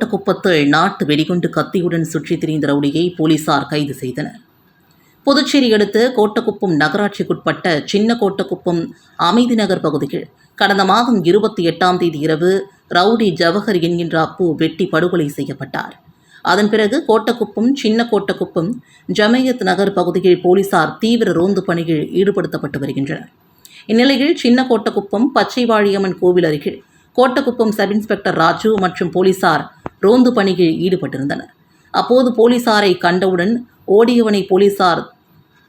சின்னக்கோட்டக்குப்பத்தில் நாட்டு வெடிகுண்டு கத்தியுடன் சுற்றித் திரிந்த ரவுடியை போலீசார் கைது செய்தனர். புதுச்சேரி அடுத்து கோட்டக்குப்பம் நகராட்சிக்குட்பட்ட சின்ன கோட்டக்குப்பம் அமைதி நகர் பகுதியில் கடந்த மாதம் இருபத்தி எட்டாம் தேதி இரவு ரவுடி ஜவஹர் என்கின்ற அப்பு வெட்டி படுகொலை செய்யப்பட்டார். அதன் பிறகு கோட்டக்குப்பம் சின்ன கோட்டக்குப்பம் ஜமையத் நகர் பகுதியில் போலீசார் தீவிர ரோந்து பணியில் ஈடுபடுத்தப்பட்டு வருகின்றனர். இந்நிலையில் சின்ன கோட்டக்குப்பம் பச்சைவாழியம்மன் கோவில் அருகில் கோட்டக்குப்பம் சப் இன்ஸ்பெக்டர் ராஜு மற்றும் போலீசார் ரோந்து பணியில் ஈடுபட்டிருந்தனர். அப்போது போலீசாரை கண்டவுடன் ஓடியவனை போலீசார்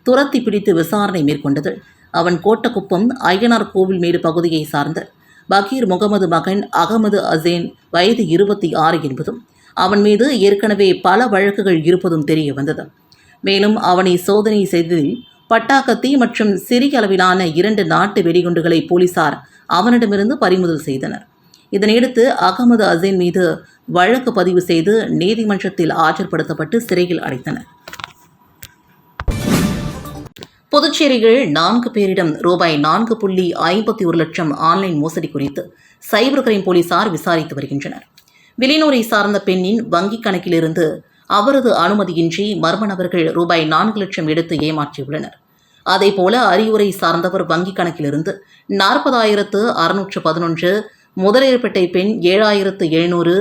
துரத்தி பிடித்து விசாரணை மேற்கொண்டது. அவன் கோட்டக்குப்பம் ஐயனார் கோவில் மேடு பகுதியை சார்ந்த பகீர் முகமது மகன் அகமது அசேன் வயது இருபத்தி ஆறு என்பதும் அவன் மீது ஏற்கனவே பல வழக்குகள் இருப்பதும் தெரிய வந்தது. மேலும் அவனை சோதனை செய்ததில் பட்டாக்கத்தி மற்றும் சிறிய அளவிலான இரண்டு நாட்டு வெடிகுண்டுகளை போலீசார் அவனிடமிருந்து பறிமுதல் செய்தனர். இதனையடுத்து அகமது அசேன் மீது வழக்கு பதிவு செய்து நீதிமன்றத்தில் ஆஜர்படுத்தப்பட்டு சிறையில் அடைத்தனர். புதுச்சேரியில் நான்கு பேரிடம் ரூபாய் நான்கு புள்ளி ஐம்பத்தி ஒரு லட்சம் ஆன்லைன் மோசடி குறித்து சைபர் கிரைம் போலீசார் விசாரித்து வருகின்றனர். வெளிநூரை சார்ந்த பெண்ணின் வங்கிக் கணக்கிலிருந்து அவரது அனுமதியின்றி மர்ம நபர்கள் ரூபாய் நான்கு லட்சம் எடுத்து ஏமாற்றியுள்ளனர். அதேபோல அரியூரை சார்ந்தவர் வங்கிக் கணக்கிலிருந்து நாற்பதாயிரத்து அறுநூற்று பதினொன்று முதலியர்பேட்டை பெண் ஏழாயிரத்து எழுநூறு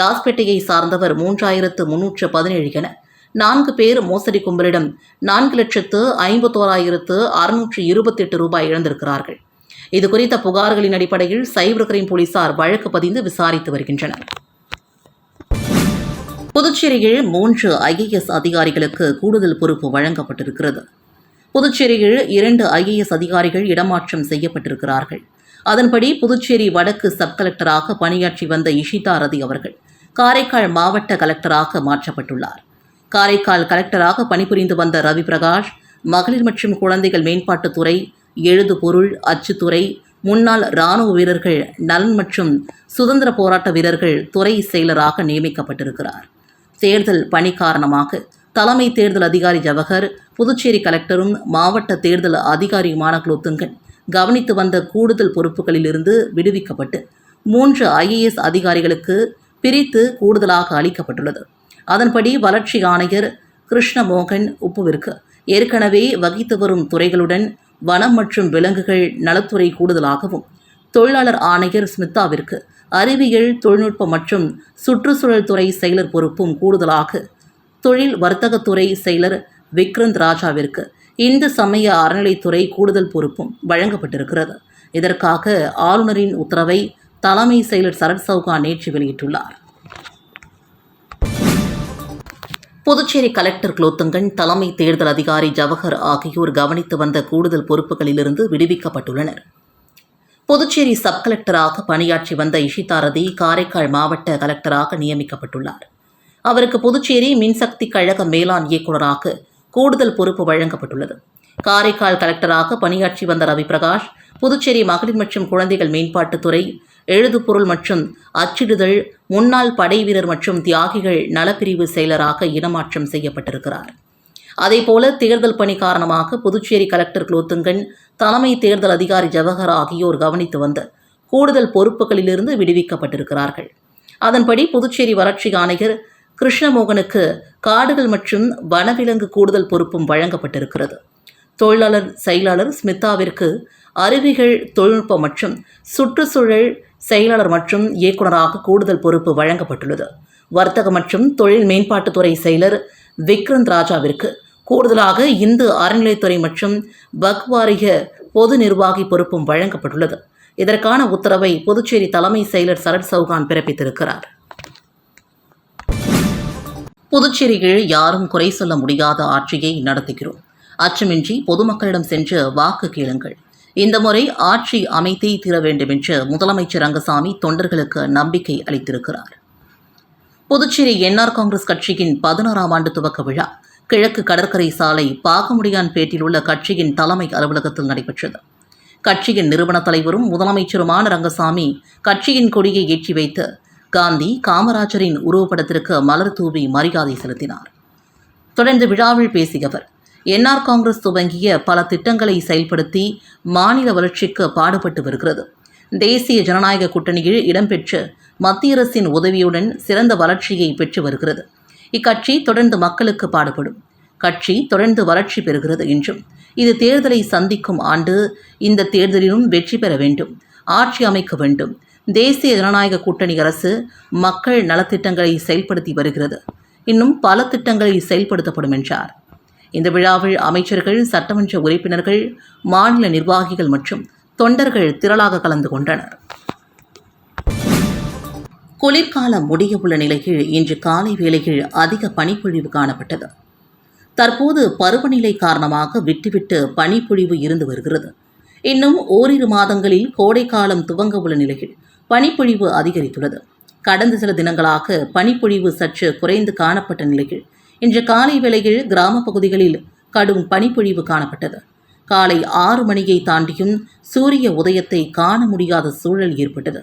லாஸ்பேட்டையை சார்ந்தவர் மூன்றாயிரத்து முன்னூற்று பதினேழு என நான்கு பேர் மோசடி கும்பலிடம் நான்கு லட்சத்து ஐம்பத்தோராயிரத்து அறுநூற்று இருபத்தெட்டு ரூபாய் இழந்திருக்கிறார்கள். இது குறித்த புகார்களின் அடிப்படையில் சைபர் கிரைம் போலீசார் வழக்கு பதிந்து விசாரித்து வருகின்றனர். புதுச்சேரியில் மூன்று ஐஏஎஸ் அதிகாரிகளுக்கு கூடுதல் பொறுப்பு வழங்கப்பட்டிருக்கிறது. புதுச்சேரியில் இரண்டு ஐஏஎஸ் அதிகாரிகள் இடமாற்றம் செய்யப்பட்டிருக்கிறார்கள். அதன்படி புதுச்சேரி வடக்கு சப் கலெக்டராக பணியாற்றி வந்த இஷிதா ரதி அவர்கள் காரைக்கால் மாவட்ட கலெக்டராக மாற்றப்பட்டுள்ளார். காரைக்கால் கலெக்டராக பணிபுரிந்து வந்த ரவி பிரகாஷ் மகளிர் மற்றும் குழந்தைகள் மேம்பாட்டுத்துறை எழுதுபொருள் அச்சுத்துறை முன்னாள் இராணுவ வீரர்கள் நலன் மற்றும் சுதந்திர போராட்ட வீரர்கள் துறை செயலராக நியமிக்கப்பட்டிருக்கிறார். தேர்தல் பணி காரணமாக தலைமை தேர்தல் அதிகாரி ஜவஹர் புதுச்சேரி கலெக்டரும் மாவட்ட தேர்தல் அதிகாரியுமான குலோத்துங்கன் கவனித்து வந்த கூடுதல் பொறுப்புகளிலிருந்து விடுவிக்கப்பட்டு மூன்று ஐஏஎஸ் அதிகாரிகளுக்கு பிரித்து கூடுதலாக அளிக்கப்பட்டுள்ளது. அதன்படி வளர்ச்சி ஆணையர் கிருஷ்ணமோகன் உப்புவிற்கு ஏற்கனவே வகித்து வரும் துறைகளுடன் வனம் மற்றும் விலங்குகள் நலத்துறை கூடுதலாகவும் தொழிலாளர் ஆணையர் ஸ்மிதாவிற்கு அறிவியல் தொழில்நுட்பம் மற்றும் சுற்றுச்சூழல் துறை செயலர் பொறுப்பும் கூடுதலாக தொழில் வர்த்தகத்துறை செயலர் விக்ரந்த் ராஜாவிற்கு. இந்து சமய அறநிலைத்துறை கூடுதல் பொறுப்பும் வழங்கப்பட்டிருக்கிறது. இதற்காக ஆளுநரின் உத்தரவை தலைமை செயலர் சரத் சவுகா நேற்று வெளியிட்டுள்ளார். புதுச்சேரி கலெக்டர் குலோத்துங்கன் தலைமை தேர்தல் அதிகாரி ஜவஹர் ஆகியோர் கவனித்து வந்த கூடுதல் பொறுப்புகளிலிருந்து விடுவிக்கப்பட்டுள்ளனர். புதுச்சேரி சப் கலெக்டராக பணியாற்றி வந்த இஷிதாரதி காரைக்கால் மாவட்ட கலெக்டராக நியமிக்கப்பட்டுள்ளார். அவருக்கு புதுச்சேரி மின்சக்தி கழக மேலாண் இயக்குநராக கூடுதல் பொறுப்பு வழங்கப்பட்டுள்ளது. காரைக்கால் கலெக்டராக பணியாற்றி வந்த ரவி பிரகாஷ் புதுச்சேரி மகளிர் மற்றும் குழந்தைகள் மேம்பாட்டுத்துறை எழுதுபொருள் மற்றும் அச்சிடுதல் முன்னாள் படை வீரர் மற்றும் தியாகிகள் நலப்பிரிவு செயலராக இடமாற்றம் செய்யப்பட்டிருக்கிறார். அதேபோல தேர்தல் பணி காரணமாக புதுச்சேரி கலெக்டர் குலோத்துங்கன் தலைமை தேர்தல் அதிகாரி ஜவஹர் ஆகியோர் கவனித்து வந்த கூடுதல் பொறுப்புகளிலிருந்து விடுவிக்கப்பட்டிருக்கிறார்கள். அதன்படி புதுச்சேரி வறட்சி ஆணையர் கிருஷ்ணமோகனுக்கு காடுகள் மற்றும் வனவிலங்கு கூடுதல் பொறுப்பும் வழங்கப்பட்டிருக்கிறது. தொழிலாளர் செயலாளர் ஸ்மிதாவிற்கு அறிவிகள் தொழில்நுட்பம் மற்றும் சுற்றுச்சூழல் செயலாளர் மற்றும் இயக்குநராக கூடுதல் பொறுப்பு வழங்கப்பட்டுள்ளது. வர்த்தக மற்றும் தொழில் மேம்பாட்டுத்துறை செயலர் விக்ரந்த் ராஜாவிற்கு கூடுதலாக இந்து அறநிலைத்துறை மற்றும் பக்வாரிய பொது நிர்வாகி பொறுப்பும் வழங்கப்பட்டுள்ளது. இதற்கான உத்தரவை புதுச்சேரி தலைமை செயலர் சரத் சௌகான் பிறப்பித்திருக்கிறார். புதுச்சேரியில் யாரும் குறை சொல்ல முடியாத ஆட்சியை நடத்துகிறோம். அச்சமின்றி பொதுமக்களிடம் சென்று வாக்கு கேளுங்கள். இந்த முறை ஆட்சி அமைத்தே தீர வேண்டும் என்று முதலமைச்சர் ரங்கசாமி தொண்டர்களுக்கு நம்பிக்கை அளித்திருக்கிறார். புதுச்சேரி என்ஆர் காங்கிரஸ் கட்சியின் பதினாறாம் ஆண்டு துவக்க விழா கிழக்கு கடற்கரை சாலை பாகமுடியான்பேட்டில் உள்ள கட்சியின் தலைமை அலுவலகத்தில் நடைபெற்றது. கட்சியின் நிறுவன தலைவரும் முதலமைச்சருமான ரங்கசாமி கட்சியின் கொடியை ஏற்றி வைத்து காந்தி காமராஜரின் உருவப்படத்திற்கு மலர் தூவி மரியாதை செலுத்தினார். தொடர்ந்து விழாவில் பேசிய அவர் என்ஆர் காங்கிரஸ் துவங்கிய பல திட்டங்களை செயல்படுத்தி மாநில வளர்ச்சிக்கு பாடுபட்டு வருகிறது. தேசிய ஜனநாயக கூட்டணியில் இடம்பெற்று மத்திய அரசின் உதவியுடன் சிறந்த வளர்ச்சியை பெற்று வருகிறது. இக்கட்சி தொடர்ந்து மக்களுக்கு பாடுபடும். கட்சி தொடர்ந்து வளர்ச்சி பெறுகிறது என்றும் இது தேர்தலை சந்திக்கும் ஆண்டு இந்த தேர்தலிலும் வெற்றி பெற வேண்டும் ஆட்சி அமைக்க வேண்டும் தேசிய ஜனநாயக கூட்டணி அரசு மக்கள் நலத்திட்டங்களை செயல்படுத்தி வருகிறது. இன்னும் பல திட்டங்களை செயல்படுத்தப்படும் என்றார். இந்த விழாவில் அமைச்சர்கள் சட்டமன்ற உறுப்பினர்கள் மாநில நிர்வாகிகள் மற்றும் தொண்டர்கள் திரளாக கலந்து கொண்டனர். குளிர்காலம் முடியவுள்ள நிலையில் இன்று காலை வேளையில் அதிக பனிப்பொழிவு காணப்பட்டது. தற்போது பருவநிலை காரணமாக விட்டுவிட்டு பனிப்பொழிவு இருந்து வருகிறது. இன்னும் ஓரிரு மாதங்களில் கோடைக்காலம் துவங்க உள்ள நிலையில் பனிப்பொழிவு அதிகரித்துள்ளது. கடந்த சில தினங்களாக பனிப்பொழிவு சற்று குறைந்து காணப்பட்ட நிலையில் இன்று காலை வேளையில் கிராம பகுதிகளில் கடும் பனிப்பொழிவு காணப்பட்டது. காலை ஆறு மணியை தாண்டியும் சூரிய உதயத்தை காண முடியாத சூழல் ஏற்பட்டது.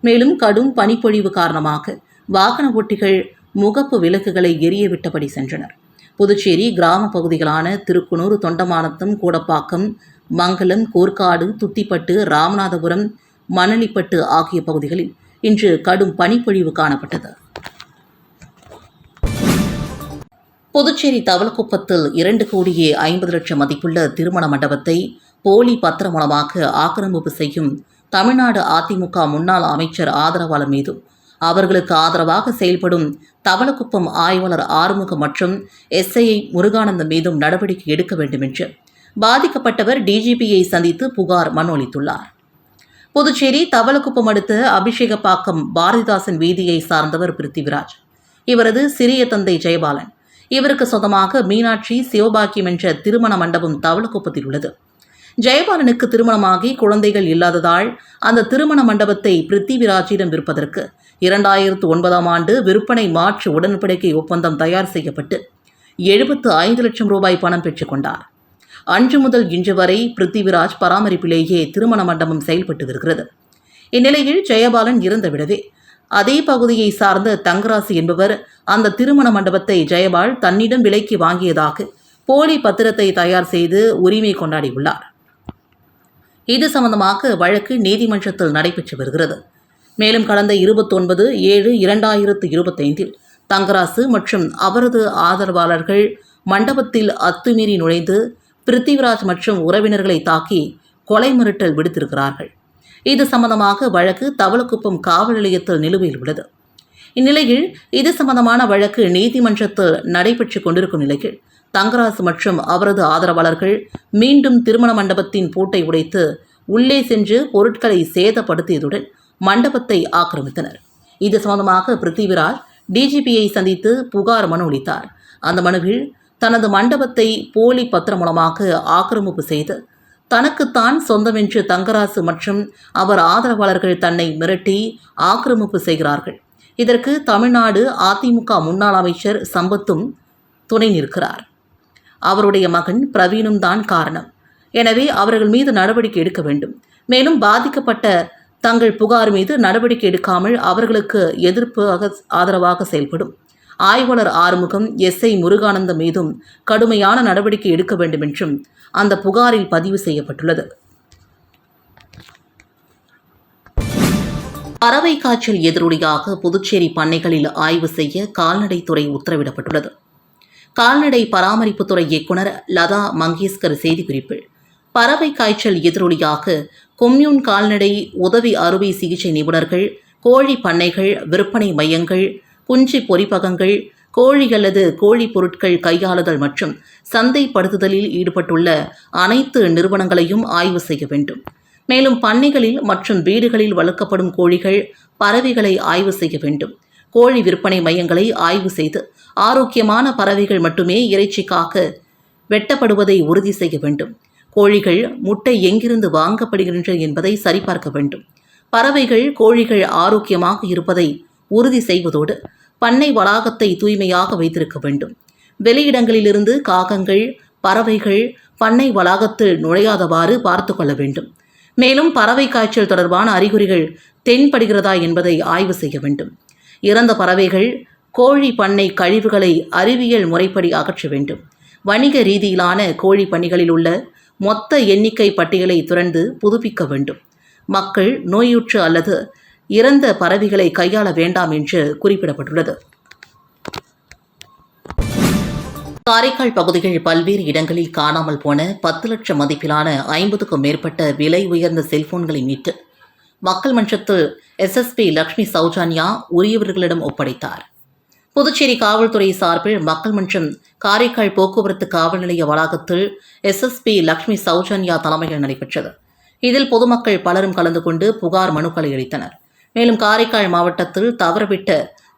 மேலும் கடும் பனிப்பொழிவு காரணமாக வாகன ஓட்டிகள் முகப்பு விளக்குகளை எரிய விட்டபடி சென்றனர். புதுச்சேரி கிராம பகுதிகளான திருக்குனூர் தொண்டமானத்தம் கூடப்பாக்கம் மங்கலம் கோர்க்காடு துத்திப்பட்டு ராமநாதபுரம் மணலிப்பட்டு ஆகிய பகுதிகளில் இன்று கடும் பனிப்பொழிவு காணப்பட்டது. புதுச்சேரி தவளக்குப்பத்தில் இரண்டு கோடியே ஐம்பது லட்சம் மதிப்புள்ள திருமண மண்டபத்தை போலி பத்திரம் மூலமாக ஆக்கிரமிப்பு செய்யும் தமிழ்நாடு அதிமுக முன்னாள் அமைச்சர் ஆதரவாளர் மீதும் அவர்களுக்கு ஆதரவாக செயல்படும் தவளக்குப்பம் ஆய்வாளர் ஆறுமுகம் மற்றும் எஸ்ஐஐ முருகானந்தம் மீதும் நடவடிக்கை எடுக்க வேண்டும் என்று பாதிக்கப்பட்டவர் டிஜிபியை சந்தித்து புகார் மனு அளித்துள்ளார். புதுச்சேரி தவளக்குப்பம் அடுத்த அபிஷேகப்பாக்கம் பாரதிதாசன் வீதியை சார்ந்தவர் பிருத்திவிராஜ். இவரது சிறிய தந்தை ஜெயபாலன். இவருக்கு சொந்தமாக மீனாட்சி சிவபாக்கியம் என்ற திருமண மண்டபம் தவளக்குப்பத்தில் உள்ளது. ஜெயபாலனுக்கு திருமணமாகி குழந்தைகள் இல்லாததால் அந்த திருமண மண்டபத்தை பிருத்திவிராஜிடம் விற்பதற்கு இரண்டாயிரத்து ஒன்பதாம் ஆண்டு விற்பனை மாற்று உடன்படிக்கை ஒப்பந்தம் தயார் செய்யப்பட்டு எழுபத்து ஐந்து லட்சம் ரூபாய் பணம் பெற்றுக்கொண்டார் அன்று முதல் இன்று வரை பிருத்திவிராஜ் பராமரிப்பிலேயே திருமண மண்டபம் செயல்பட்டு வருகிறது இந்நிலையில் ஜெயபாலன் இறந்துவிடவே அதே பகுதியை சார்ந்த தங்கராசு என்பவர் அந்த திருமண மண்டபத்தை ஜெயபால் தன்னிடம் விலைக்கு வாங்கியதாக போலி பத்திரத்தை தயார் செய்து உரிமை கொண்டாடியுள்ளார். இது சம்பந்தமாக வழக்கு நீதிமன்றத்தில் நடைபெற்று வருகிறது. மேலும் கடந்த இருபத்தொன்பது ஏழு இரண்டாயிரத்து இருபத்தைந்தில் தங்கராசு மற்றும் அவரது ஆதரவாளர்கள் மண்டபத்தில் அத்துமீறி நுழைந்து பிருத்திவிராஜ் மற்றும் உறவினர்களை தாக்கி கொலை மிரட்டல் விடுத்திருக்கிறார்கள். இது சம்பந்தமாக வழக்கு தவளக்குப்பம் காவல் நிலையத்தில் நிலுவையில் உள்ளது. இந்நிலையில் இது சம்பந்தமான வழக்கு நீதிமன்றத்தில் நடைபெற்று கொண்டிருக்கும் நிலையில் தங்கராசு மற்றும் அவரது ஆதரவாளர்கள் மீண்டும் திருமண மண்டபத்தின் பூட்டை உடைத்து உள்ளே சென்று பொருட்களை சேதப்படுத்தியதுடன் மண்டபத்தை ஆக்கிரமித்தனர். இது சம்பந்தமாக பிருத்திவிராஜ் டிஜிபியை சந்தித்து புகார் மனு அளித்தார். அந்த மனுவில் தனது மண்டபத்தை போலி பத்திரம் மூலமாக ஆக்கிரமிப்பு செய்து தனக்குத்தான் சொந்தமென்று தங்கராசு மற்றும் அவர் ஆதரவாளர்கள் தன்னை மிரட்டி ஆக்கிரமிப்பு செய்கிறார்கள். இதற்கு தமிழ்நாடு அதிமுக முன்னாள் அமைச்சர் சம்பத்தும் துணை நிற்கிறார். அவருடைய மகன் பிரவீனும் தான் காரணம். எனவே அவர்கள் மீது நடவடிக்கை எடுக்க வேண்டும். மேலும் பாதிக்கப்பட்ட தங்கள் புகார் மீது நடவடிக்கை எடுக்காமல் அவர்களுக்கு எதிர்ப்பாக ஆதரவாக செயல்படும். ஆய்வாளர் ஆறுமுகம் எஸ்ஐ முருகானந்தம் மீதும் கடுமையான நடவடிக்கை எடுக்க வேண்டும் என்றும் அந்த புகாரில் பதிவு செய்யப்பட்டுள்ளது. பறவை காய்ச்சல் எதிரொலியாக புதுச்சேரி பண்ணைகளில் ஆய்வு செய்ய கால்நடைத்துறை உத்தரவிடப்பட்டுள்ளது. கால்நடை பராமரிப்புத்துறை இயக்குனர் லதா மங்கேஷ்கர் செய்திக்குறிப்பில் பறவை காய்ச்சல் எதிரொலியாக கொம்யூன் கால்நடை உதவி அறுவை சிகிச்சை நிபுணர்கள் கோழி பண்ணைகள் விற்பனை மையங்கள் குஞ்சு பொறிப்பகங்கள் கோழி அல்லது கோழி பொருட்கள் கையாளுதல் மற்றும் சந்தைப்படுத்துதலில் ஈடுபட்டுள்ள அனைத்து நிறுவனங்களையும் ஆய்வு செய்ய வேண்டும். மேலும் பண்ணைகளில் மற்றும் வீடுகளில் வளர்க்கப்படும் கோழிகள் பறவைகளை ஆய்வு செய்ய வேண்டும். கோழி விற்பனை மையங்களை ஆய்வு செய்து ஆரோக்கியமான பறவைகள் மட்டுமே இறைச்சிக்காக வெட்டப்படுவதை உறுதி செய்ய வேண்டும். கோழிகள் முட்டை எங்கிருந்து வாங்கப்படுகின்றன என்பதை சரிபார்க்க வேண்டும். பறவைகள் கோழிகள் ஆரோக்கியமாக இருப்பதை உறுதி செய்வதோடு பண்ணை வளாகத்தை தூய்மையாக வைத்திருக்க வேண்டும். வெளியிடங்களிலிருந்து காகங்கள் பறவைகள் பண்ணை வளாகத்தில் நுழையாதவாறு பார்த்து கொள்ள வேண்டும். மேலும் பறவை காய்ச்சல் தொடர்பான அறிகுறிகள் தென்படுகிறதா என்பதை ஆய்வு செய்ய வேண்டும். இறந்த பறவைகள் கோழி பண்ணை கழிவுகளை அறிவியல் முறைப்படி அகற்ற வேண்டும். வணிக ரீதியிலான கோழி பணிகளில் உள்ள மொத்த எண்ணிக்கை பட்டியலை துறந்து புதுப்பிக்க வேண்டும். மக்கள் நோயுற்று அல்லது இறந்த பறவைகளை கையாள வேண்டாம் என்று குறிப்பிடப்பட்டுள்ளது. காரைக்கால் பகுதியில் பல்வேறு இடங்களில் காணாமல் போன பத்து லட்சம் மதிப்பிலான ஐம்பதுக்கும் மேற்பட்ட விலை உயர்ந்த செல்போன்களை மீட்டு மக்கள் மன்றத்தில் எஸ்எஸ்பி லக்ஷ்மி சௌஜான்யா உரியவர்களிடம் ஒப்படைத்தார். புதுச்சேரி காவல்துறை சார்பில் மக்கள் மன்றம் காரைக்கால் போக்குவரத்து காவல் நிலைய வளாகத்தில் எஸ்எஸ்பி லக்ஷ்மி சௌஜன்யா தலைமையில் நடைபெற்றது. இதில் பொதுமக்கள் பலரும் கலந்து கொண்டு புகார் மனுக்களை அளித்தனர். மேலும் காரைக்கால் மாவட்டத்தில் தவறவிட்ட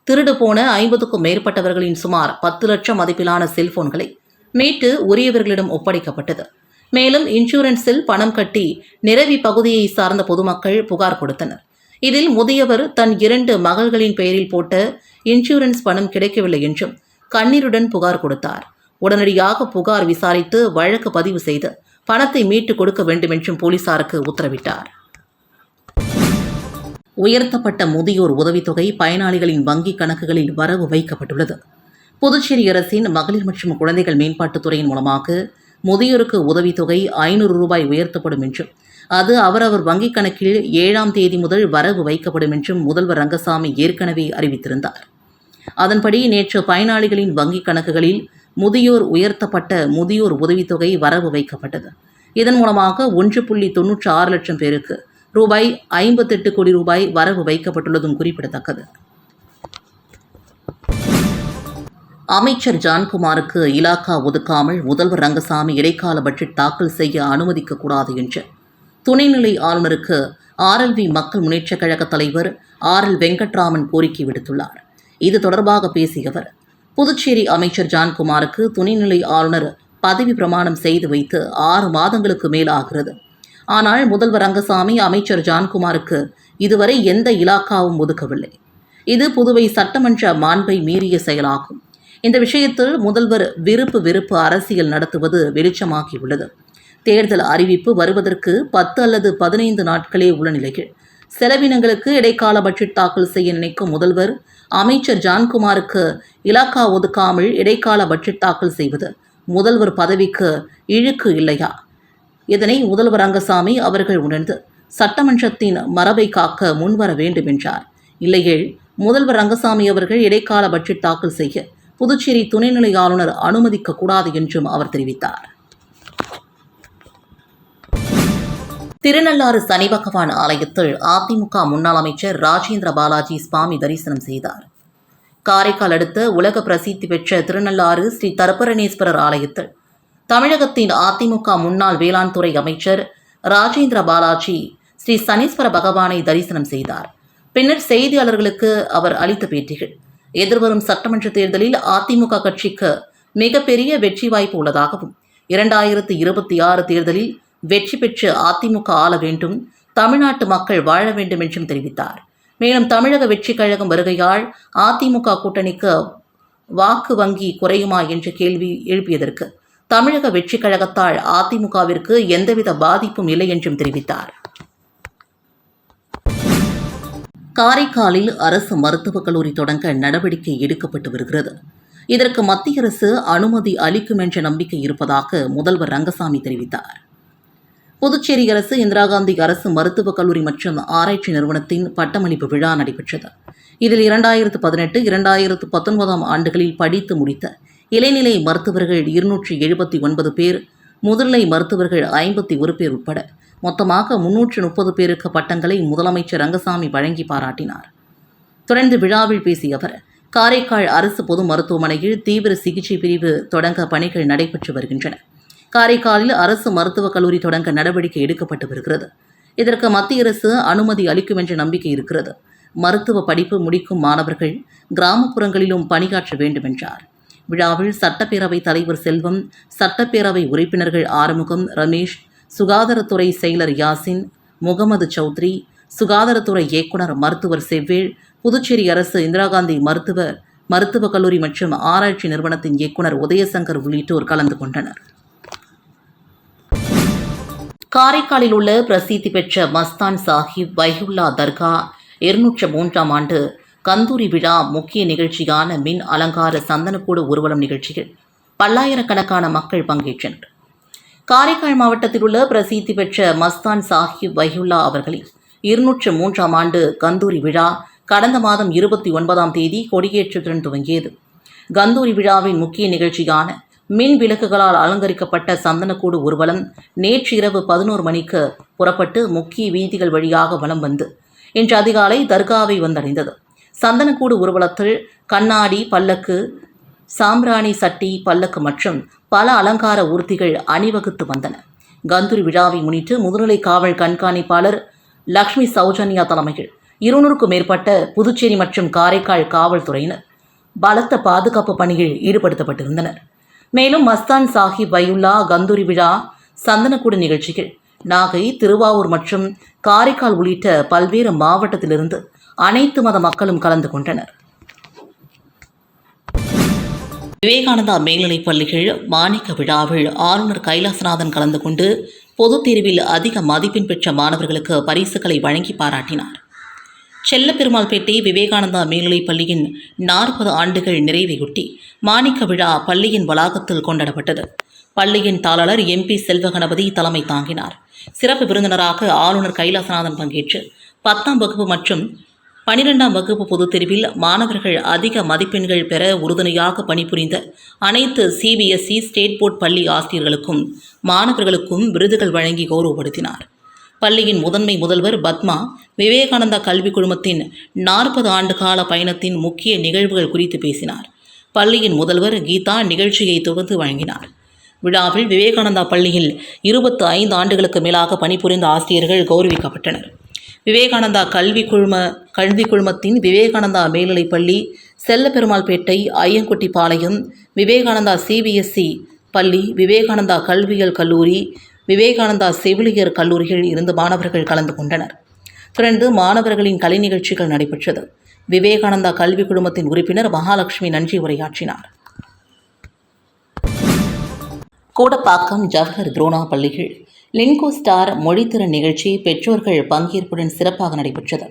திருடு போன ஐம்பதுக்கும் மேற்பட்டவர்களின் சுமார் பத்து லட்சம் மதிப்பிலான செல்போன்களை மீட்டு உரியவர்களிடம் ஒப்படைக்கப்பட்டது. மேலும் இன்சூரன்ஸில் பணம் கட்டி நிரவி பகுதியை சார்ந்த பொதுமக்கள் புகார் கொடுத்தனர். இதில் முதியவர் தன் இரண்டு மகள்களின் பெயரில் போட்ட இன்சூரன்ஸ் பணம் கிடைக்கவில்லை என்றும் கண்ணீருடன் புகார் கொடுத்தார். உடனடியாக புகார் விசாரித்து வழக்கு பதிவு செய்து பணத்தை மீட்டு கொடுக்க வேண்டும் என்றும் போலீசாருக்கு உத்தரவிட்டார். உயர்த்தப்பட்ட முதியோர் உதவித்தொகை பயனாளிகளின் வங்கிக் கணக்குகளில் வரவு வைக்கப்பட்டுள்ளது. புதுச்சேரி அரசின் மகளிர் மற்றும் குழந்தைகள் மேம்பாட்டுத் துறையின் மூலமாக முதியோருக்கு உதவித்தொகை ஐநூறு ரூபாய் உயர்த்தப்படும் என்றும் அது அவரவர் வங்கிக் கணக்கில் ஏழாம் தேதி முதல் வரவு வைக்கப்படும் என்றும் முதல்வர் ரங்கசாமி ஏற்கனவே அறிவித்திருந்தார். அதன்படி நேற்று பயனாளிகளின் வங்கிக் கணக்குகளில் முதியோர் உயர்த்தப்பட்ட முதியோர் உதவித்தொகை வரவு வைக்கப்பட்டது. இதன் மூலமாக ஒன்று புள்ளி தொன்னூற்றி ஆறு லட்சம் பேருக்கு ரூபாய் ஐம்பத்தெட்டு கோடி ரூபாய் வரவு வைக்கப்பட்டுள்ளதும் குறிப்பிடத்தக்கது. அமைச்சர் ஜான்குமாருக்கு இலாக்கா ஒதுக்காமல் முதல்வர் ரங்கசாமி இடைக்கால பட்ஜெட் தாக்கல் செய்ய அனுமதிக்கக்கூடாது என்று துணைநிலை ஆளுநருக்கு ஆர்எல்வி மக்கள் முன்னேற்றக் கழக தலைவர் ஆர் எல் வெங்கட்ராமன் கோரிக்கை விடுத்துள்ளார். இது தொடர்பாக பேசிய அவர் புதுச்சேரி அமைச்சர் ஜான்குமாருக்கு துணைநிலை ஆளுநர் பதவி பிரமாணம் செய்து வைத்து ஆறு மாதங்களுக்கு மேலாகிறது. ஆனால் முதல்வர் ரங்கசாமி அமைச்சர் ஜான்குமாருக்கு இதுவரை எந்த இலாக்காவும் ஒதுக்கவில்லை. இது புதுவை சட்டமன்ற மாண்பை மீறிய செயலாகும். இந்த விஷயத்தில் முதல்வர் விருப்பு வெறுப்பு அரசியல் நடத்துவது வெளிச்சமாகியுள்ளது. தேர்தல் அறிவிப்பு வருவதற்கு பத்து அல்லது பதினைந்து நாட்களே உள்ள நிலையில் செலவினங்களுக்கு இடைக்கால பட்ஜெட் தாக்கல் செய்ய நினைக்கும் முதல்வர் அமைச்சர் ஜான்குமாருக்கு இலாக்கா ஒதுக்காமல் இடைக்கால பட்ஜெட் தாக்கல் செய்வது முதல்வர் பதவிக்கு இழுக்கு இல்லையா? இதனை முதல்வர் ரங்கசாமி அவர்கள் உணர்ந்து சட்டமன்றத்தின் மரபை காக்க முன்வர வேண்டும் என்றார் இல்லையேல் முதல்வர் ரங்கசாமி அவர்கள் இடைக்கால பட்ஜெட் தாக்கல் செய்ய புதுச்சேரி துணைநிலை ஆளுநர் அனுமதிக்க கூடாது என்றும் அவர் தெரிவித்தார். திருநள்ளாறு சனி பகவான் ஆலயத்தில் அதிமுக முன்னாள் அமைச்சர் ராஜேந்திர பாலாஜி சுவாமி தரிசனம் செய்தார். காரைக்கால் அடுத்த உலக பிரசித்தி பெற்ற திருநள்ளாறு ஸ்ரீ தர்பரணேஸ்வரர் ஆலயத்தில் தமிழகத்தின் அதிமுக முன்னாள் வேளாண் துறை அமைச்சர் ராஜேந்திர பாலாஜி ஸ்ரீ சனீஸ்வர பகவானை தரிசனம் செய்தார். பின்னர் செய்தியாளர்களுக்கு அவர் அளித்த பேட்டிகள். எதிர்வரும் சட்டமன்ற தேர்தலில் அதிமுக கட்சிக்கு மிகப்பெரிய வெற்றி வாய்ப்பு உள்ளதாகவும் இரண்டாயிரத்து இருபத்தி ஆறு தேர்தலில் வெற்றி பெற்று அதிமுக ஆள வேண்டும் தமிழ்நாட்டு மக்கள் வாழ வேண்டும் என்றும் தெரிவித்தார். மேலும் தமிழக வெற்றி கழகம் வருகையால் அதிமுக கூட்டணிக்கு வாக்கு வங்கி குறையுமா என்ற கேள்வி எழுப்பியதற்கு தமிழக வெற்றிக் கழகத்தால் அதிமுகவிற்கு எந்தவித பாதிப்பும் இல்லை என்றும் தெரிவித்தார். காரைக்காலில் அரசு மருத்துவக் கல்லூரி தொடங்க நடவடிக்கை எடுக்கப்பட்டு வருகிறது. இதற்கு மத்திய அரசு அனுமதி அளிக்கும் என்ற நம்பிக்கை இருப்பதாக முதல்வர் ரங்கசாமி தெரிவித்தார். புதுச்சேரி அரசு இந்திரா காந்தி அரசு மருத்துவக் கல்லூரி மற்றும் ஆராய்ச்சி நிறுவனத்தின் பட்டமளிப்பு விழா நடைபெற்றது. இதில் இரண்டாயிரத்து பதினெட்டு இரண்டாயிரத்து பத்தொன்பதாம் ஆண்டுகளில் படித்து முடித்த இளைநிலை மருத்துவர்கள் இருநூற்றி எழுபத்தி ஒன்பது பேர் முதுநிலை மருத்துவர்கள் ஐம்பத்தி ஒரு பேர் உட்பட மொத்தமாக முன்னூற்று முப்பது பேருக்கு பட்டங்களை முதலமைச்சர் ரங்கசாமி வழங்கி பாராட்டினார். தொடர்ந்து விழாவில் பேசிய அவர் காரைக்கால் அரசு பொது மருத்துவமனையில் தீவிர சிகிச்சை பிரிவு தொடங்க பணிகள் நடைபெற்று வருகின்றன. காரைக்காலில் அரசு மருத்துவக் கல்லூரி தொடங்க நடவடிக்கை எடுக்கப்பட்டு வருகிறது. இதற்கு மத்திய அரசு அனுமதி அளிக்கும் என்ற நம்பிக்கை இருக்கிறது. மருத்துவ படிப்பு முடிக்கும் மாணவர்கள் கிராமப்புறங்களிலும் பணியாற்ற வேண்டும் என்றார் விழாவில் சட்டப்பேரவைத் தலைவர் செல்வம் சட்டப்பேரவை உறுப்பினர்கள் ஆறுமுகம் ரமேஷ் சுகாதாரத்துறை செயலர் யாசின் முகமது சௌத்ரி சுகாதாரத்துறை இயக்குனர் மருத்துவர் செவ்வேள் புதுச்சேரி அரசு இந்திரா காந்தி மருத்துவ மருத்துவக் கல்லூரி மற்றும் ஆராய்ச்சி நிறுவனத்தின் இயக்குனர் உதயசங்கர் உள்ளிட்டோர் கலந்து கொண்டனர். காரைக்காலில் உள்ள பிரசித்தி பெற்ற மஸ்தான் சாஹிப் வைகுல்லா தர்கா இருநூற்று மூன்றாம் ஆண்டு கந்தூரி விழா முக்கிய நிகழ்ச்சியான மின் அலங்கார சந்தனக்கூடு ஊர்வலம் நிகழ்ச்சியில் பல்லாயிரக்கணக்கான மக்கள் பங்கேற்றனர். காரைக்கால் மாவட்டத்தில் உள்ள பிரசித்தி பெற்ற மஸ்தான் சாஹிப் வைகுல்லா அவர்களின் இருநூற்று மூன்றாம் ஆண்டு கந்தூரி விழா கடந்த மாதம் இருபத்தி ஒன்பதாம் தேதி கொடியேற்றத்துடன் துவங்கியது. கந்தூரி விழாவின் முக்கிய நிகழ்ச்சியான மின் விளக்குகளால் அலங்கரிக்கப்பட்ட சந்தனக்கூடு ஊர்வலம் நேற்று இரவு பதினோரு மணிக்கு புறப்பட்டு முக்கிய வீதிகள் வழியாக வலம் வந்து இன்று அதிகாலை தர்காவை வந்தடைந்தது. சந்தனக்கூடு ஊர்வலத்தில் கண்ணாடி பல்லக்கு சாம்பிராணி சட்டி பல்லக்கு மற்றும் பல அலங்கார ஊர்த்திகள் அணிவகுத்து வந்தன. கந்தூரி விழாவை முன்னிட்டு முதுநிலை காவல் கண்காணிப்பாளர் லக்ஷ்மி சௌஜன்யா தலைமையில் இருநூறுக்கும் மேற்பட்ட புதுச்சேரி மற்றும் காரைக்கால் காவல்துறையினர் பலத்த பாதுகாப்பு பணியில் ஈடுபடுத்தப்பட்டிருந்தனர். மேலும் மஸ்தான் சாஹிப் பையுல்லா கந்தூரி விழா சந்தனக்கூடு நிகழ்ச்சிகள் நாகை திருவாவூர் மற்றும் காரைக்கால் உள்ளிட்ட பல்வேறு மாவட்டத்திலிருந்து அனைத்து மத மக்களும் கலந்து கொண்டனர். விவேகானந்தா மேல்நிலைப் பள்ளிகள் மாணிக்க விழாவில் ஆளுநர் கைலாசநாதன் கலந்து கொண்டு பொதுத் தேர்வில் அதிக மதிப்பெண் பெற்ற மாணவர்களுக்கு பரிசுகளை வழங்கி பாராட்டினார். செல்லப்பெருமாள்பேட்டை விவேகானந்தா மேல்நிலைப் பள்ளியின் நாற்பது ஆண்டுகள் நிறைவையொட்டி மாணிக்க விழா பள்ளியின் வளாகத்தில் கொண்டாடப்பட்டது. பள்ளியின் தாளர் எம்பி செல்வகணபதி தலைமை தாங்கினார். சிறப்பு விருந்தினராக ஆளுநர் கைலாசநாதன் பங்கேற்று பத்தாம் வகுப்பு மற்றும் பனிரெண்டாம் வகுப்பு பொதுத் தேர்வில் மாணவர்கள் அதிக மதிப்பெண்கள் பெற உறுதுணையாக பணிபுரிந்த அனைத்து சிபிஎஸ்இ ஸ்டேட் போர்ட் பள்ளி ஆசிரியர்களுக்கும் மாணவர்களுக்கும் விருதுகள் வழங்கி கௌரவப்படுத்தினார். பள்ளியின் முதன்மை முதல்வர் பத்மா விவேகானந்தா கல்விக் குழுமத்தின் நாற்பது ஆண்டு கால பயணத்தின் முக்கிய நிகழ்வுகள் குறித்து பேசினார். பள்ளியின் முதல்வர் கீதா நிகழ்ச்சியை தொகுத்து வழங்கினார். விழாவில் விவேகானந்தா பள்ளியில் இருபத்து ஐந்து ஆண்டுகளுக்கு மேலாக பணிபுரிந்த ஆசிரியர்கள் கௌரவிக்கப்பட்டனர். விவேகானந்தா கல்வி குழும கல்வி குழுமத்தின் விவேகானந்தா மேல்நிலைப் பள்ளி செல்லப்பெருமாள்பேட்டை ஐயங்குட்டிப்பாளையம் விவேகானந்தா சிபிஎஸ்சி பள்ளி விவேகானந்தா கல்வியியல் கல்லூரி விவேகானந்தா செவிலியர் கல்லூரியில் இருந்து மாணவர்கள் கலந்து கொண்டனர். தொடர்ந்து மாணவர்களின் கலை நிகழ்ச்சிகள் நடைபெற்றது. விவேகானந்தா கல்வி குழுமத்தின் உறுப்பினர் மகாலட்சுமி நன்றி உரையாற்றினார். கூடப்பாக்கம் ஜவஹர் துரோணா பள்ளியில் லிங்கோ ஸ்டார் மொழித்திறன் நிகழ்ச்சி பெற்றோர்கள் பங்கேற்புடன் சிறப்பாக நடைபெற்றது.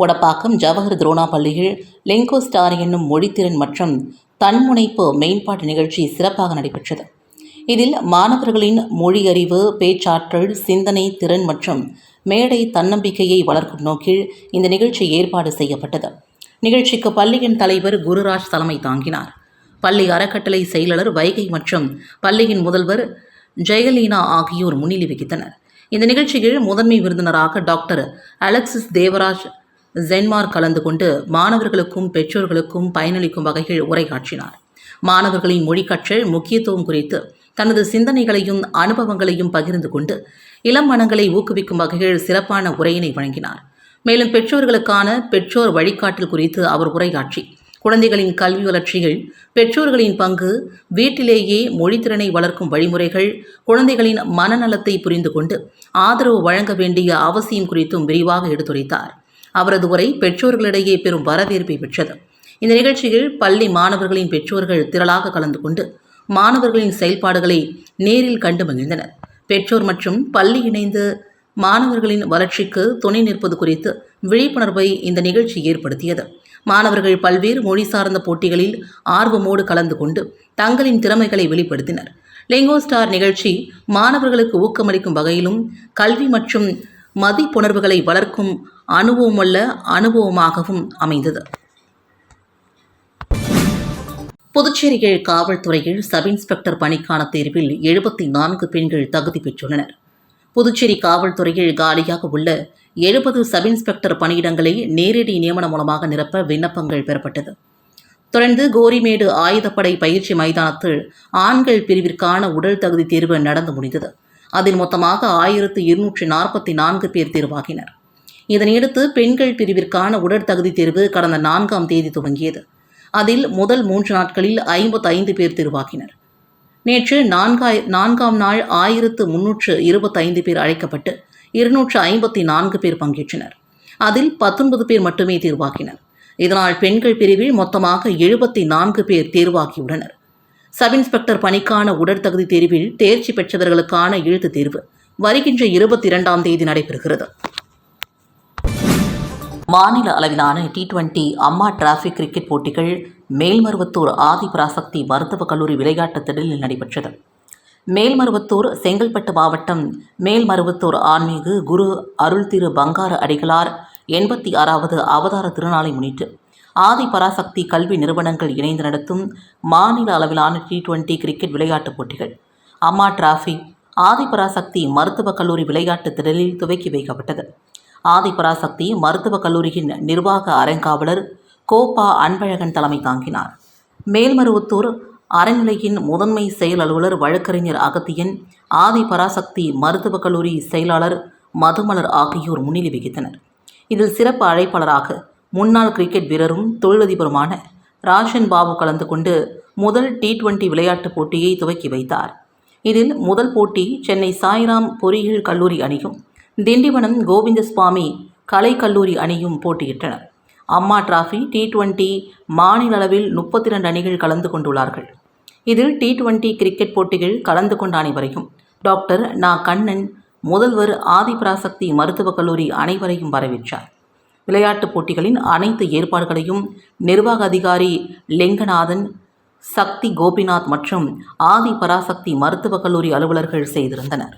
கொடப்பாக்கம் ஜவஹர் துரோணா பள்ளியில் லிங்கோ ஸ்டார் என்னும் மொழித்திறன் மற்றும் தன்முனைப்பு மேம்பாட்டு நிகழ்ச்சி சிறப்பாக நடைபெற்றது. இதில் மாணவர்களின் மொழியறிவு பேச்சாற்றல் சிந்தனை திறன் மற்றும் மேடை தன்னம்பிக்கையை வளர்க்கும் நோக்கில் இந்த நிகழ்ச்சி ஏற்பாடு செய்யப்பட்டது. நிகழ்ச்சிக்கு பள்ளியின் தலைவர் குருராஜ் தலைமை தாங்கினார். பள்ளி அறக்கட்டளை செயலாளர் வைகை மற்றும் பள்ளியின் முதல்வர் ஜெயலீனா ஆகியோர் முன்னிலை வகித்தனர். இந்த நிகழ்ச்சியில் முதன்மை விருந்தினராக டாக்டர் அலெக்சிஸ் தேவராஜ் ஜென்மார் கலந்து கொண்டு மாணவர்களுக்கும் பெற்றோர்களுக்கும் பயனளிக்கும் வகையில் உரையாற்றினார். மாணவர்களின் மொழி கற்றல் முக்கியத்துவம் குறித்து தனது சிந்தனைகளையும் அனுபவங்களையும் பகிர்ந்து கொண்டு இளம் மனங்களை ஊக்குவிக்கும் வகையில் சிறப்பான உரையினை வழங்கினார். மேலும் பெற்றோர்களுக்கான பெற்றோர் வழிகாட்டல் குறித்து அவர் உரையாற்றி குழந்தைகளின் கல்வி வளர்ச்சியில் பெற்றோர்களின் பங்கு வீட்டிலேயே மொழித்திறனை வளர்க்கும் வழிமுறைகள் குழந்தைகளின் மனநலத்தை புரிந்து கொண்டு ஆதரவு வழங்க வேண்டிய அவசியம் குறித்தும் விரிவாக எடுத்துரைத்தார். அவரது உரை பெற்றோர்களிடையே பெரும் வரவேற்பை பெற்றது. இந்த நிகழ்ச்சியில் பள்ளி மாணவர்களின் பெற்றோர்கள் திரளாக கலந்து கொண்டு மாணவர்களின் செயல்பாடுகளை நேரில் கண்டு மகிழ்ந்தனர். பெற்றோர் மற்றும் பள்ளி இணைந்து மாணவர்களின் வளர்ச்சிக்கு துணை நிற்பது குறித்து விழிப்புணர்வை இந்த நிகழ்ச்சி ஏற்படுத்தியது. மாணவர்கள் பல்வேறு மொழி சார்ந்த போட்டிகளில் ஆர்வமோடு கலந்து கொண்டு தங்களின் திறமைகளை வெளிப்படுத்தினர். லெங்கோ ஸ்டார் நிகழ்ச்சி மாணவர்களுக்கு ஊக்கமளிக்கும் வகையிலும் கல்வி மற்றும் மதிப்புணர்வுகளை வளர்க்கும் அனுபவமல்ல அனுபவமாகவும் அமைந்தது. புதுச்சேரியில் காவல்துறையில் சப் இன்ஸ்பெக்டர் பணிக்கான தேர்வில் எழுபத்தி நான்கு பெண்கள் தகுதி பெற்றுள்ளனர். புதுச்சேரி காவல்துறையில் காலியாக உள்ள எழுபது சப் இன்ஸ்பெக்டர் பணியிடங்களை நேரடி நியமனம் மூலமாக நிரப்ப விண்ணப்பங்கள் பெறப்பட்டது. தொடர்ந்து கோரிமேடு ஆயுதப்படை பயிற்சி மைதானத்தில் ஆண்கள் பிரிவிற்கான உடல் தகுதி தேர்வு நடந்து முடிந்தது. அதில் மொத்தமாக ஆயிரத்து இருநூற்றி நாற்பத்தி நான்கு பேர் தேர்வாகினர். இதனையடுத்து பெண்கள் பிரிவிற்கான உடற்தகுதி தேர்வு கடந்த நான்காம் தேதி துவங்கியது. அதில் முதல் மூன்று நாட்களில் ஐம்பத்து ஐந்து பேர் தேர்வாகினர். நேற்று நான்காய் நான்காம் நாள் ஆயிரத்து முன்னூற்று இருபத்தைந்து பேர் அழைக்கப்பட்டு இருநூற்று ஐம்பத்தி நான்கு பேர் பங்கேற்றனர். அதில் பத்தொன்பது பேர் மட்டுமே தேர்வாகினர். இதனால் பெண்கள் பிரிவில் மொத்தமாக எழுபத்தி நான்கு பேர் தேர்வாகியுள்ளனர். சப் இன்ஸ்பெக்டர் பணிக்கான உடற்தகுதி தேர்வில் தேர்ச்சி பெற்றவர்களுக்கான எழுத்து தேர்வு வருகின்ற இருபத்தி இரண்டாம் தேதி நடைபெறுகிறது. மாநில அளவிலான T twenty Amma trophy cricket போட்டிகள் மேல்மருவத்தூர் ஆதிபராசக்தி மருத்துவக் கல்லூரி விளையாட்டுத் திடலில் நடைபெற்றது. மேல்மருவத்தூர் செங்கல்பட்டு மாவட்டம் மேல்மருவத்தூர் ஆன்மீகு குரு அருள் திரு பங்கார அடிகளார் எண்பத்தி ஆறாவது அவதார திருநாளை முன்னிட்டு ஆதி பராசக்தி கல்வி நிறுவனங்கள் இணைந்து நடத்தும் மாநில அளவிலான டி டுவெண்டி கிரிக்கெட் விளையாட்டுப் போட்டிகள். அம்மா டிராஃபி ஆதி பராசக்தி மருத்துவக் கல்லூரி விளையாட்டுத் திடலில் துவக்கி வைக்கப்பட்டது. ஆதி பராசக்தி மருத்துவக் கல்லூரியின் நிர்வாக அறங்காவலர் கோபா அன்பழகன் தலைமை தாங்கினார். மேல்மருவத்தூர் அறநிலையின் முதன்மை செயல் அலுவலர் வழக்கறிஞர் அகத்தியன் ஆதி பராசக்தி மருத்துவக் கல்லூரி செயலாளர் மதுமலர் ஆகியோர் முன்னிலை வகித்தனர். இதில் சிறப்பு அழைப்பாளராக முன்னாள் கிரிக்கெட் வீரரும் தொழிலதிபருமான ராஷன் பாபு கலந்து கொண்டு முதல் டி டுவெண்டி விளையாட்டுப் போட்டியை துவக்கி வைத்தார். இதில் முதல் போட்டி சென்னை சாய்ராம் பொறியியல் கல்லூரி அணியும் திண்டிவனம் கோவிந்தசுவாமி கலைக்கல்லூரி அணியும் போட்டியிட்டனர். அம்மா டிராஃபி டி டுவெண்டி மாநில அளவில் முப்பத்தி ரெண்டு அணிகள் கலந்து கொண்டுள்ளார்கள். இதில் டி டுவெண்டி கிரிக்கெட் போட்டிகள் கலந்து கொண்ட அனைவரையும். டாக்டர் நா. கண்ணன் முதல்வர் ஆதிபராசக்தி மருத்துவக் கல்லூரி அனைவரையும் வரவேற்றார். விளையாட்டுப் போட்டிகளின் அனைத்து ஏற்பாடுகளையும் நிர்வாக அதிகாரி லிங்கநாதன் சக்தி கோபிநாத் மற்றும் ஆதி பராசக்தி மருத்துவக் கல்லூரி அலுவலர்கள் செய்திருந்தனர்.